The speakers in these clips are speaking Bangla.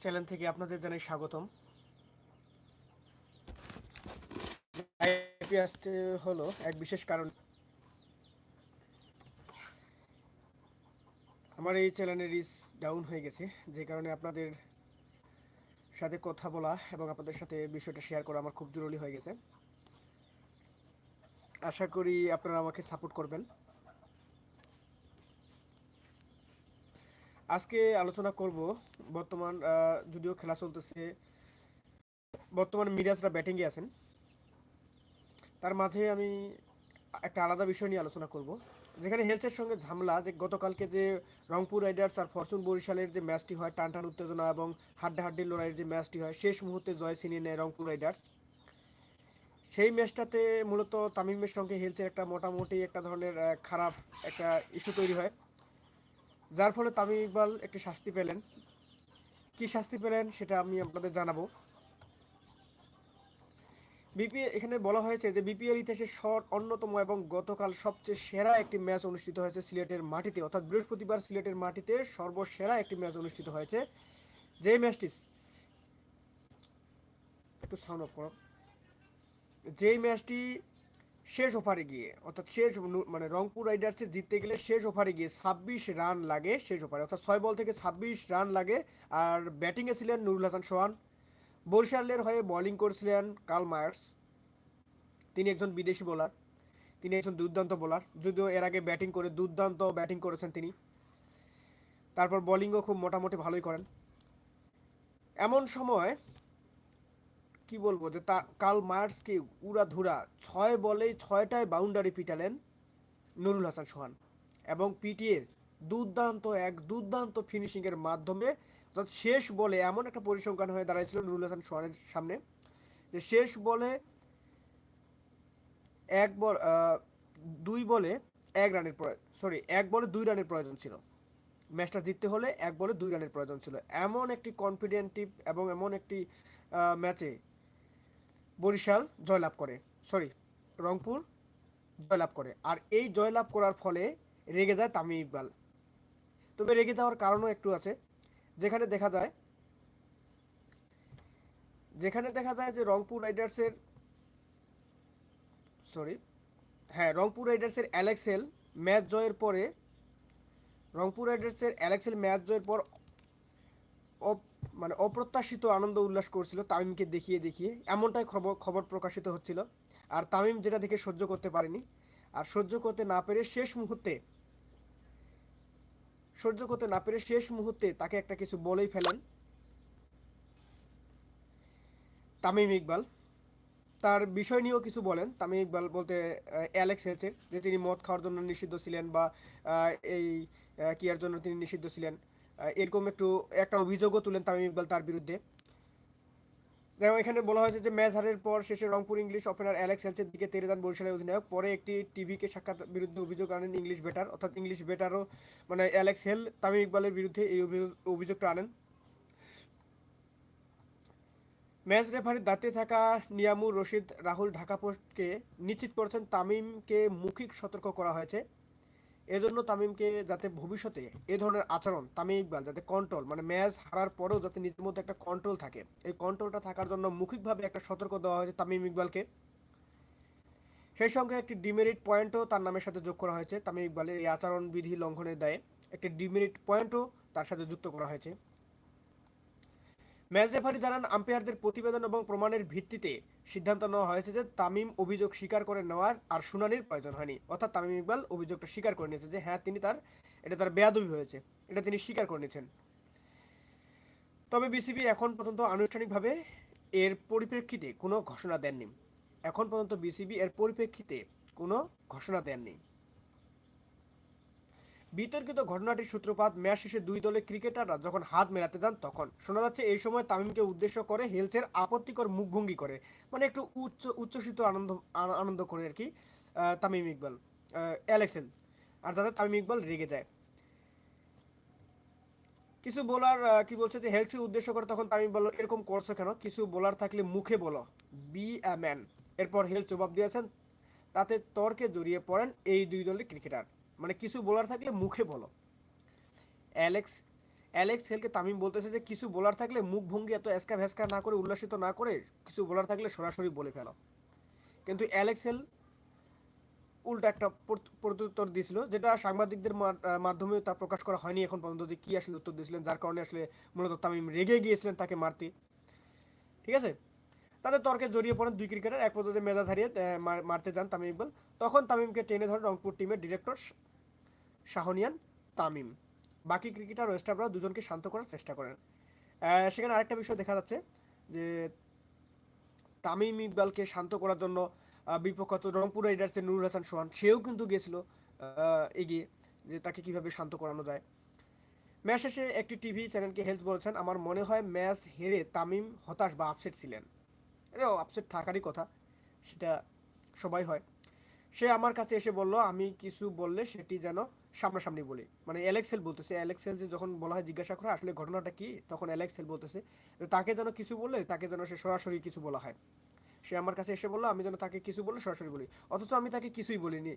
চ্যানেল থেকে আপনাদের জানাই স্বাগতম। আসতে হলো এক বিশেষ কারণ। আমার এই চ্যানেলের রিচ ডাউন হয়ে গেছে, যে কারণে আপনাদের সাথে কথা বলা এবং আপনাদের সাথে বিষয়টা শেয়ার করা আমার খুব জরুরি হয়ে গেছে। আশা করি আপনারা আমাকে সাপোর্ট করবেন। আজকে আলোচনা করব বর্তমান যদিও খেলা চলতেছে, বর্তমান মিরাজরা ব্যাটিংয়ে আছেন। তার মাঝে আমি একটা আলাদা বিষয় নিয়ে আলোচনা করব, যেখানে হেলসের সঙ্গে ঝামেলা, যে গতকালকে যে রংপুর রাইডার্স আর ফরচুন বরিশালের যে ম্যাচটি হয় টান টান উত্তেজনা এবং হাড্ডাহাড্ডি লড়াইয়ের যে ম্যাচটি হয়, শেষ মুহূর্তে জয় ছিনিয়ে নেয় রংপুর রাইডার্স। সেই ম্যাচটাতে মূলত তামিমের সঙ্গে হেলসের একটা মোটামুটি একটা ধরনের খারাপ একটা ইস্যু তৈরি হয়। যার ফলে তামিম ইকবাল একটি শাস্তি পেলেন। কি শাস্তি পেলেন সেটা আমি আপনাদের জানাব। বিপিএল এখানে বলা হয়েছে যে বিপিএল ইতিহাসে শট অন্যতম এবং গতকাল সবচেয়ে সেরা একটি ম্যাচ অনুষ্ঠিত হয়েছে সিলেটের মাটিতে। অর্থাৎ বৃহস্পতিবার সিলেটের মাটিতে সর্বসেরা একটি ম্যাচ অনুষ্ঠিত হয়েছে। যে ম্যাচটি একটু সাউন্ড অফ করো। যেই ম্যাচটি শেষ ওভারে গিয়ে, অর্থাৎ শেষ মানে রংপুর রাইডার্সে জিততে গেলে শেষ ওভারে গিয়ে ছাব্বিশ রান লাগে শেষ ওভারে, অর্থাৎ ছয় বল থেকে ছাব্বিশ রান লাগে। আর ব্যাটিংয়ে ছিলেন নুরুল হাসান সোহান, বরিশালের হয়ে বোলিং করেছিলেন কার্ল মায়ার্স। তিনি একজন বিদেশি বোলার, তিনি একজন দুর্দান্ত বোলার, যদিও এর আগে ব্যাটিং করে, দুর্দান্ত ব্যাটিং করেছেন তিনি। তারপর বোলিংও খুব মোটামুটি ভালোই করেন। এমন সময় কি বলব যে তা, কার্ল মায়ার্সকে উড়াধুরা ছয় বলেই ছয়টায় বাউন্ডারি পিটালেন নুরুল হাসান সোহান এবং পিটিয়ে দুর্দান্ত, এক দুর্দান্ত ফিনিশিংয়ের মাধ্যমে অর্থাৎ শেষ বলে এমন একটা পরিসংখ্যান হয়ে দাঁড়াইছিল নুরুল হাসান সোহানের সামনে যে শেষ বলে এক বল দুই বলে এক রানের সরি এক বলে দুই রানের প্রয়োজন ছিল। ম্যাচটা জিততে হলে এক বলে দুই রানের প্রয়োজন ছিল। এমন একটি কনফিডেন্টিভ এবং এমন একটি ম্যাচে বরিশাল জয়লাভ করে সরি রংপুর জয়লাভ করে। আর এই জয়লাভ করার ফলে রেগে যায় তামিম ইকবাল। তবে রেগে যাওয়ার কারণও একটু আছে। যেখানে দেখা যায়, যেখানে দেখা যায় যে রংপুর রাইডার্সের সরি হ্যাঁ রংপুর রাইডার্সের অ্যালেক্সেল ম্যাচ জয়ের পরে, রংপুর রাইডার্সের অ্যালেক্সেল ম্যাচ জয়ের পর মানে অপ্রত্যাশিত আনন্দ উল্লাস করছিল তামিমকে দেখিয়ে দেখিয়ে। এমনটাই খবর খবর প্রকাশিত হচ্ছিল। আর তামিম যেটা দেখে সহ্য করতে পারেনি। আর সহ্য করতে না পেরে শেষ মুহূর্তে, সহ্য করতে না পেরে শেষ মুহূর্তে তাকে একটা কিছু বলেই ফেলেন তামিম ইকবাল। তার বিষয় নিয়েও কিছু বলেন। তামিম ইকবাল বলতে অ্যালেক্স হেলসের যে তিনি মদ খাওয়ার জন্য নিষিদ্ধ ছিলেন বা এই কিয়ার জন্য তিনি নিষিদ্ধ ছিলেন। এরকম একটু, একটা অভিযোগও তুলেন তামিম ইকবাল তার বিরুদ্ধে। যেমন এখানে বলা হয়েছে যে ম্যাচ হারের পর শেষে রংপুর ইংলিশ ওপেনার অ্যালেক্স হেলসের দিকে তেরে যান বরিশালের অধিনায়ক। পরে একটি টিভিকে সাক্ষাৎ বিরুদ্ধে অভিযোগ আনেন ইংলিশ বেটার অর্থাৎ ইংলিশ বেটারও মানে অ্যালেক্স হেল তামিম ইকবালের বিরুদ্ধে এই অভিযোগ- অভিযোগটা আনেন। ম্যাচ রেফারির দাঁড়িয়ে থাকা নিয়ামুর রশিদ রাহুল ঢাকা পোস্টকে নিশ্চিত করেছেন তামিমকে মৌখিক সতর্ক করা হয়েছে। এজন্য তামিমকে যাতে ভবিষ্যতে এ ধরনের আচরণ, তামিম ইকবাল যাতে কন্ট্রোল মানে ম্যাচ হারার পরেও যাতে নিজের মধ্যে একটা কন্ট্রোল থাকে, এই কন্ট্রোলটা থাকার জন্য মৌখিকভাবে একটা সতর্ক দেওয়া হয়েছে তামিম ইকবালকে। সেই সঙ্গে একটি ডিমেরিট পয়েন্টও তার নামের সাথে যোগ করা হয়েছে। তামিম ইকবালের এই আচরণবিধি লঙ্ঘনের দায়ে একটি ডিমেরিট পয়েন্টও তার সাথে যুক্ত করা হয়েছে। ম্যাচ রেফারি জানান, আম্পায়ারদের প্রতিবেদন এবং প্রমাণের ভিত্তিতে সিদ্ধান্ত নেওয়া হয়েছে যে তামিম অভিযোগ স্বীকার করে নেওয়ার আর শুনানির প্রয়োজন হয়নি। অর্থাৎ তামিম ইকবাল অভিযোগটা স্বীকার করে নিয়েছে যে হ্যাঁ তিনি তার, এটা তার বেয়াদবি হয়েছে, এটা তিনি স্বীকার করে নিয়েছেন। তবে বিসিবি এখন পর্যন্ত আনুষ্ঠানিকভাবে এর পরিপ্রেক্ষিতে কোনো ঘোষণা দেননি। এখন পর্যন্ত বিসিবি এর পরিপ্রেক্ষিতে কোনো ঘোষণা দেননি। বিতর্কিত ঘটনাটির সূত্রপাত ম্যাচ শেষে দুই দলের ক্রিকেটাররা যখন হাত মেলাতে যান তখন। শোনা যাচ্ছে এই সময় তামিমকে উদ্দেশ্য করে হেলসের আপত্তিকর মুখভঙ্গি করে। মানে একটু উচ্চ উচ্ছ্বসিত আনন্দ আনন্দ করে আর কি তামিম ইকবাল আহ, অ্যালেক্সেন আর যাতে তামিম ইকবাল রেগে যায়। কিছু বোলার কি বলছে যে হেলসি উদ্দেশ্য করে তখন তামিম বলল এরকম করছ কেন? কিছু বোলার থাকলে মুখে বলো। Be a man. এরপর হেল জবাব দিয়েছেন তাতে তর্কে জড়িয়ে পড়েন এই দুই দলের ক্রিকেটার। মানে কিছু বোলার থাকলে মুখে বলো। অ্যালেক্স অ্যালেক্স হেলকে তামিম বলতেছে যে, কিছু বলার থাকলে মুখ ভঙ্গি এত এসকা ভেসকা না করে, উল্লাসিত না করে, কিছু বলার থাকলে সরাসরি বলে ফেলো। কিন্তু অ্যালেক্স হেল উল্টা একটা প্রত- প্রত্যুত্তর দিয়েছিল যেটা সাংবাদিকদের মাধ্যমে তা প্রকাশ করা হয়নি এখন পর্যন্ত যে কী আসলে উত্তর দিয়েছিলেন যার কারণে আসলে মূলত তামিম রেগে গিয়েছিলেন তাকে মারতে। ঠিক আছে? তাদের তর্কে জড়িয়ে পড়েন দুই ক্রিকেটার, এক পর্যায়ে মেজাজ হারিয়ে মারতে যান তামিম ইকবাল। তখন তামিমকে টেনে ধরে রংপুর টিমের ডিরেক্টর শাহনিয়ান, তামিম। বাকি ক্রিকেটার ও দুজনকে শান্ত করার চেষ্টা করেন। সেখানে আরেকটা বিষয় দেখা যাচ্ছে যে তামিম ইকবালকে শান্ত করার জন্য বিপক্ষ রংপুর রাইডার্সের নুরুল হাসান সোহান, সেও কিন্তু গেছিল এগিয়ে যে তাকে কীভাবে শান্ত করানো যায়। ম্যাচ শেষে একটি টিভি চ্যানেলকে হেলথ বলেছেন, আমার মনে হয় ম্যাচ হেরে তামিম হতাশ বা আপসেট ছিলেন। আপসেট থাকারই কথা, সেটা সবাই হয়। সে আমার কাছে এসে বলল, আমি কিছু বললে সেটি যেন সামনাসামনি বলি। মানে অ্যালেক্সেল বলতেছে অ্যালেক্সেল যে যখন বলা হয় জিজ্ঞাসা করা আসলে ঘটনাটা কি? তখন অ্যালেক্সেল বলতেছে, তাকে যেন কিছু বললে তাকে যেন সে সরাসরি কিছু বলা হয়। সে আমার কাছে এসে বলল, আমি যেন তাকে কিছু বললে সরাসরি বলি। অথচ আমি তাকে কিছুই বলিনি।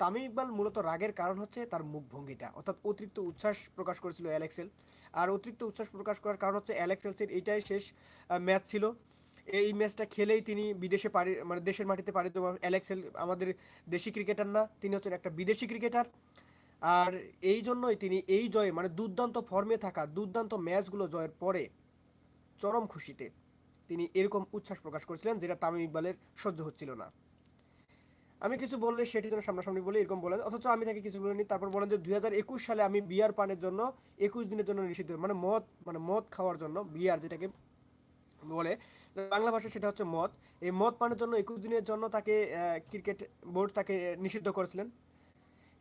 তামিম ইকবাল মূলত রাগের কারণ হচ্ছে তার মুখভঙ্গিটা অর্থাৎ অতিরিক্ত উচ্ছ্বাস প্রকাশ করেছিল অ্যালেক্সেল আর অতিরিক্ত উচ্ছ্বাস প্রকাশ করার কারণ হচ্ছে অ্যালেক্সেলসের এইটাই শেষ ম্যাচ ছিল। এই ম্যাচটা খেলেই তিনি বিদেশে পারি মানে দেশের মাটিতে পাড়ি দেওয়া অ্যালেক্সেল আমাদের দেশি ক্রিকেটার না, তিনি হচ্ছেন একটা বিদেশি ক্রিকেটার আর এই জন্যই তিনি এই জয়ে মানে দুর্দান্ত ফর্মে থাকা, দুর্দান্ত ম্যাচগুলো জয়ের পরে চরম খুশিতে তিনি এরকম উচ্ছ্বাস প্রকাশ করেছিলেন, যেটা তামিম ইকবালের সহ্য হচ্ছিল না। আমি কিছু বললে সেটি যেন সামনাসামনি বলে, এরকম বলেন। অথচ আমি তাকে কিছু বলিনি, তারপর বলেন যে দুই হাজার একুশ সালে আমি বিয়ার পানের জন্য, একুশ দিনের জন্য নিষিদ্ধ মানে মদ মানে মদ খাওয়ার জন্য বিয়ার, যেটাকে বলে। বাংলা ভাষায় সেটা হচ্ছে মদ। এই মদ পানের জন্য একুশ দিনের জন্য তাকে ক্রিকেট বোর্ড তাকে নিষিদ্ধ করেছিলেন।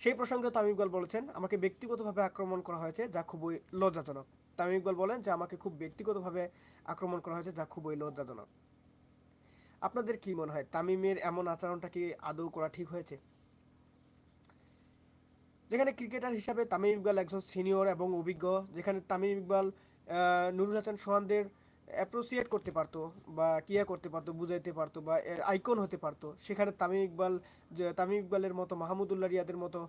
সেই প্রসঙ্গে তামিম ইকবাল বলেছেন, আমাকে ব্যক্তিগতভাবে আক্রমণ করা হয়েছে, যা খুবই লজ্জাজনক। তামিম ইকবাল বলেন যে, আমাকে খুব ব্যক্তিগতভাবে আক্রমণ করা হয়েছে, যা খুবই লজ্জাজনক। আপনাদের কি মনে হয়, তামিমের এমন আচরণটা কি আদৌ করা ঠিক হয়েছে? যেখানে ক্রিকেটার হিসাবে তামিম ইকবাল একজন সিনিয়র এবং অভিজ্ঞ, যেখানে তামিম ইকবাল নুরুল হাসান সোহানদের অ্যাপ্রোসিয়েট করতে পারতো বা কিয়া করতে পারতো, বুঝাইতে পারতো বা আইকন হতে পারতো। সেখানে তামিম ইকবাল তামিম ইকবালের মতো, মাহমুদুল্লাহ রিয়াদের মতো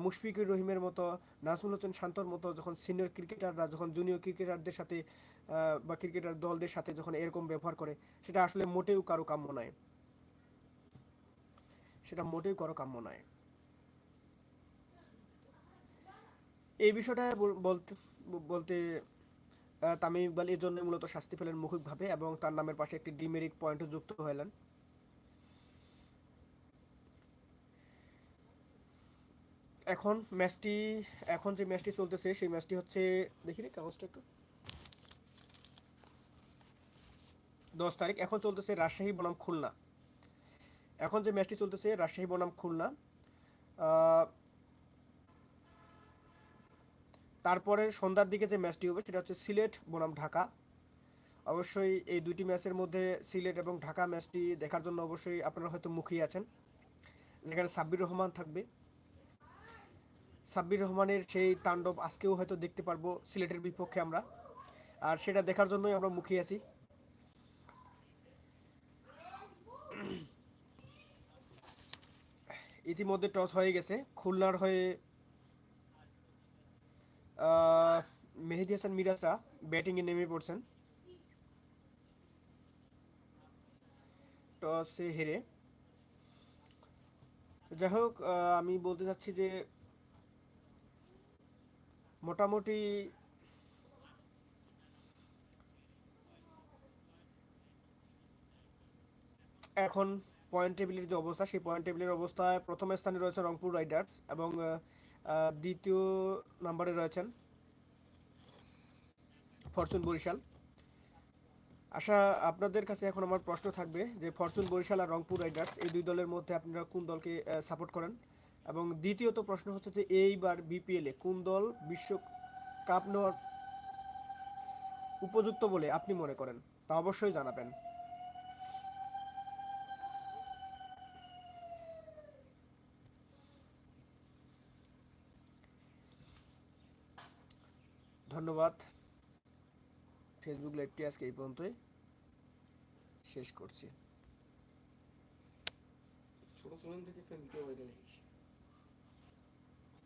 মুশফিকুর রহিমের মতো, নাজমুল হোসেন শান্তর মতো, যখন সিনিয়র ক্রিকেটাররা যখন জুনিয়র ক্রিকেটারদের সাথে বা ক্রিকেটার দলদের সাথে যখন এরকম ব্যবহার করে, সেটা আসলে মোটেও কারও কাম্য নয়। সেটা মোটেও কারও কাম্য নয়। এই বিষয়টা বল- বলতে বলতে তামিম ইকবাল এর জন্য মূলত শাস্তি পেলেন মৌখিকভাবে এবং তার নামের পাশে একটি ডিমেরিট পয়েন্টও যুক্ত হলেন। এখন ম্যাচটি, এখন যে ম্যাচটি চলতেছে, সেই ম্যাচটি হচ্ছে, দেখি রে কাগজটা একটু। দশ তারিখ, এখন চলতেছে রাজশাহী বনাম খুলনা। এখন যে ম্যাচটি চলতেছে, রাজশাহী বনাম খুলনা। তারপরে সন্ধ্যার দিকে যে ম্যাচটি হবে সেটা হচ্ছে সিলেট, বনাম, ঢাকা। অবশ্যই এই দুটি ম্যাচের মধ্যে সিলেট এবং ঢাকা ম্যাচটি দেখার জন্য অবশ্যই আপনারা হয়তো মুখিয়ে আছেন। যেখানে সাব্বির রহমান থাকবে। সাব্বির রহমানের সেই তাণ্ডব আজকেও হয়তো দেখতে পারব সিলেটের বিপক্ষে আমরা। আর সেটা দেখার জন্যই আমরা মুখিয়ে আছি। ইতিমধ্যে টস হয়ে গেছে। খুলনার হয়ে মেহেদি হাসান মিরাজরা ব্যাটিংয়ে নেমে পড়ছেন। টসে হেরে। যাই হোক আমি বলতে চাচ্ছি যে মোটামুটি এখন পয়েন্ট টেবিলের যে অবস্থা, সেই পয়েন্ট টেবিলের অবস্থায় প্রথম স্থানে রয়েছে রংপুর রাইডার্স এবং দ্বিতীয় নম্বরে রয়েছেন ফরচুন বরিশাল। আশা, আপনাদের কাছে এখন আমার প্রশ্ন থাকবে যে ফরচুন বরিশাল আর রংপুর রাইডার্স, এই দুই দলের মধ্যে আপনারা কোন দলকে সাপোর্ট করেন? এবং দ্বিতীয়ত প্রশ্ন হচ্ছে যে এইবার বিপিএল কোন দল বিশ্ব কাপ নেওয়ার উপযুক্ত বলে আপনি মনে করেন? তা অবশ্যই জানাবেন। ধন্যবাদ। ফেসবুক লাইভটি আজকে এই পর্যন্তই। শেষ করছি। ছোট চ্যানেল থেকে একটা ভিডিও ভাইরাল হয়েছে।